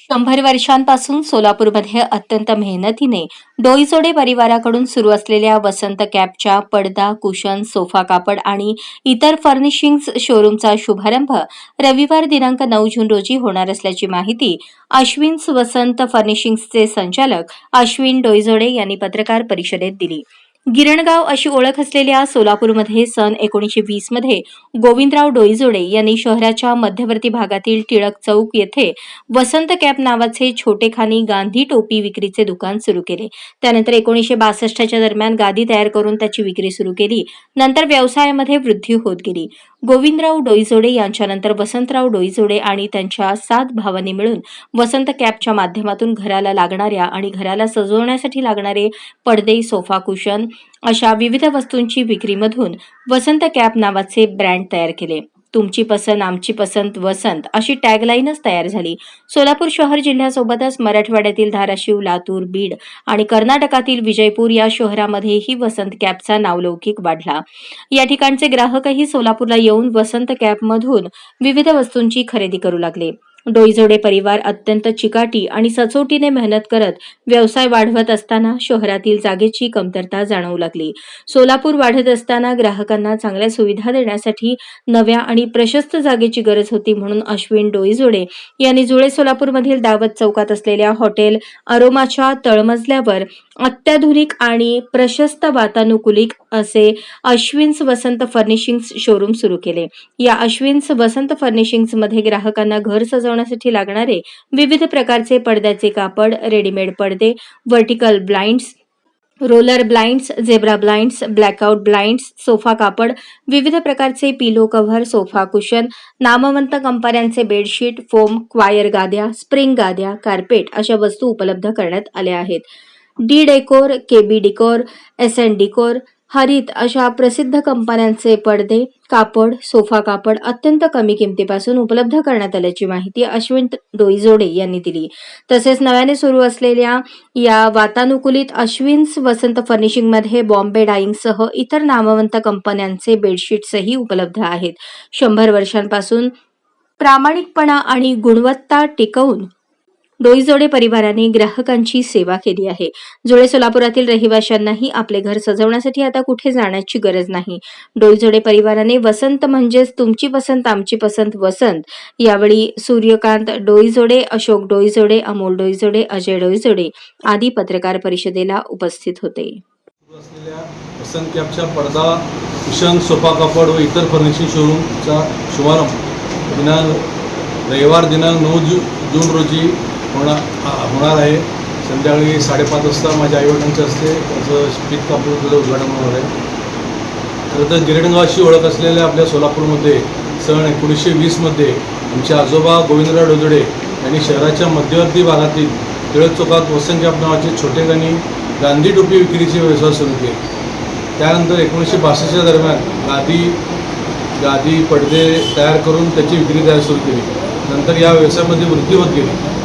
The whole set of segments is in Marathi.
शंभर वर्षांपासून सोलापूरमध्ये अत्यंत मेहनतीने डोईजोडे परिवाराकडून सुरू असलेल्या वसंत कॅपच्या पडदा कुशन सोफा कापड आणि इतर फर्निशिंग्स शोरूमचा शुभारंभ रविवार दिनांक नऊ जून रोजी होणार असल्याची माहिती अश्विन्स वसंत फर्निशिंग्सचे संचालक अश्विन डोईजोडे यांनी पत्रकार परिषदेत दिली. गिरणगाव अशी ओळख असलेल्या सोलापूरमध्ये सन एकोणीसशे वीसमध्ये गोविंदराव डोईजोडे यांनी शहराच्या मध्यवर्ती भागातील टिळक चौक येथे वसंत कॅप नावाचे छोटेखानी गांधी टोपी विक्रीचे दुकान सुरू केले. त्यानंतर एकोणीसशे बासष्टच्या दरम्यान गादी तयार करून त्याची विक्री सुरू केली. नंतर व्यवसायामध्ये वृद्धी होत गेली. गोविंदराव डोईजोडे यांच्यानंतर वसंतराव डोईजोडे आणि त्यांच्या सात भावांनी मिळून वसंत कॅपच्या माध्यमातून घराला लागणाऱ्या आणि घराला सजवण्यासाठी लागणारे पडदे सोफा कुशन अशा विविध वस्तूंची विक्रीमधून वसंत कॅप नावाचे ब्रँड तयार केले. तुमची पसंत आमची पसंत वसंत अशी टॅगलाईनच तयार झाली. सोलापूर शहर जिल्ह्यासोबतच मराठवाड्यातील धाराशिव लातूर बीड आणि कर्नाटकातील विजयपूर या शहरामध्येही वसंत कॅबचा नावलौकिक वाढला. या ठिकाणचे ग्राहकही सोलापूरला येऊन वसंत कॅबमधून विविध वस्तूंची खरेदी करू लागले. डोईजोडे परिवार अत्यंत चिकाटी आणि सचोटीने मेहनत करत व्यवसाय वाढवत असताना शहरातील जागेची कमतरता जाणवू लागली. सोलापूर वाढत असताना ग्राहकांना चांगल्या सुविधा देण्यासाठी नव्या आणि प्रशस्त जागेची गरज होती म्हणून अश्विन डोईजोडे यांनी जुळे सोलापूरमधील दावत चौकात असलेल्या हॉटेल अरोमाच्या तळमजल्यावर अत्याधुनिक आणि प्रशस्त वातानुकूलित असे अश्विन्स वसंत फर्निशिंग्स शोरूम सुरू केले. या अश्विन्स वसंत फर्निशिंग्समध्ये ग्राहकांना घर सजवण्यासाठी लागणारे विविध प्रकारचे पडद्याचे कापड रेडीमेड पडदे vertical blinds roller blinds zebra blinds blackout blinds sofa कापड विविध प्रकारचे पिलो कव्हर सोफा कुशन नामवंत कंपन्यांचे बेडशीट फोम क्वायर गाद्या स्प्रिंग गाद्या कार्पेट अशा वस्तू उपलब्ध करण्यात आल्या आहेत. D decor KB decor S N decor Harit अशा प्रसिद्ध कंपन्यांचे पडदे कापड सोफा कापड अत्यंत कमी किमतीपासून उपलब्ध करण्यात आल्याची माहिती अश्विन डोईजोडे यांनी दिली. तसेच नव्याने सुरू असलेल्या या वातानुकूलित अश्विन्स वसंत फर्निशिंगमध्ये बॉम्बे डाईंगसह इतर नामवंत कंपन्यांचे बेडशीट्सही उपलब्ध आहेत. शंभर वर्षांपासून प्रामाणिकपणा आणि गुणवत्ता टिकवून डोईजोडे परिवाराने ग्राहकांची सेवा केली आहे. जुळे सोलापुरातील रहिवाशांनाही आपले घर सजवण्यासाठी आता कुठे जाण्याची गरज नाही. डोईजोडे परिवाराने वसंत म्हणजेच तुमची पसंत आमची पसंत वसंत. यावेळी सूर्यकांत डोईजोडे अशोक डोईजोडे अमोल डोईजोडे अजय डोईजोडे आदी पत्रकार परिषदेला उपस्थित होते. असलेल्या वसंत कॅबच्या पडदा कुशन सोफा व इतर फर्निशिंग शोरूमचा शुभारंभ. दिनांक रविवार दिनांक नऊ जून रोजी होणार होणार आहे. संध्याकाळी साडेपाच वाजता माझ्या आईवडिलांच्या हस्ते त्याचं स्पीक कापडचं उद्घाटन होणार आहे. खरं तर गिरणगावाशी ओळख असलेल्या आपल्या सोलापूरमध्ये सन एकोणीसशे वीसमध्ये आमचे आजोबा गोविंदराव डोजडे यांनी शहराच्या मध्यवर्ती भागातील टिळक चौकात वसंत कॅप नावाचे छोटेखानी गांधी टोपी विक्रीचे व्यवसाय सुरू केले. त्यानंतर एकोणीसशे बासष्टच्या दरम्यान गादी गादी पडदे तयार करून त्याची विक्री तयार सुरू केली. नंतर या व्यवसायामध्ये वृद्धी होत गेली.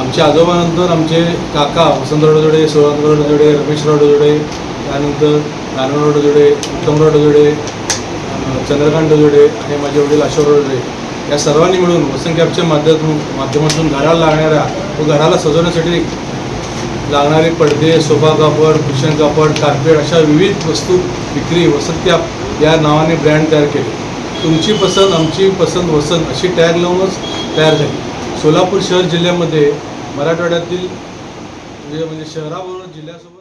आमच्या आजोबानंतर आमचे काका वसंतराव डोजडे सोळांतराव डोजडे रमेशराव डोजडे त्यानंतर नारायणराव डोजडे उत्तमराव डोजडे चंद्रकांत डोजडे आणि माझे वडील अशोकराव डोजडे या सर्वांनी मिळून वसंत कॅबच्या माध्यमातून माध्यमातून घराला लागणाऱ्या व घराला सजवण्यासाठी लागणारे पडदे सोफा कापड कुशन कापड कार्पेट अशा विविध वस्तू विक्री वसंत कॅब या नावाने ब्रँड तयार केले. तुमची पसंत आमची पसंत वसंत अशी टॅग लावूनच तयार झाली. सोलापूर शहर जिल्ह्यामध्ये मराठवाड्यातील म्हणजे म्हणजे शहराबरोबर जिल्ह्यासोबत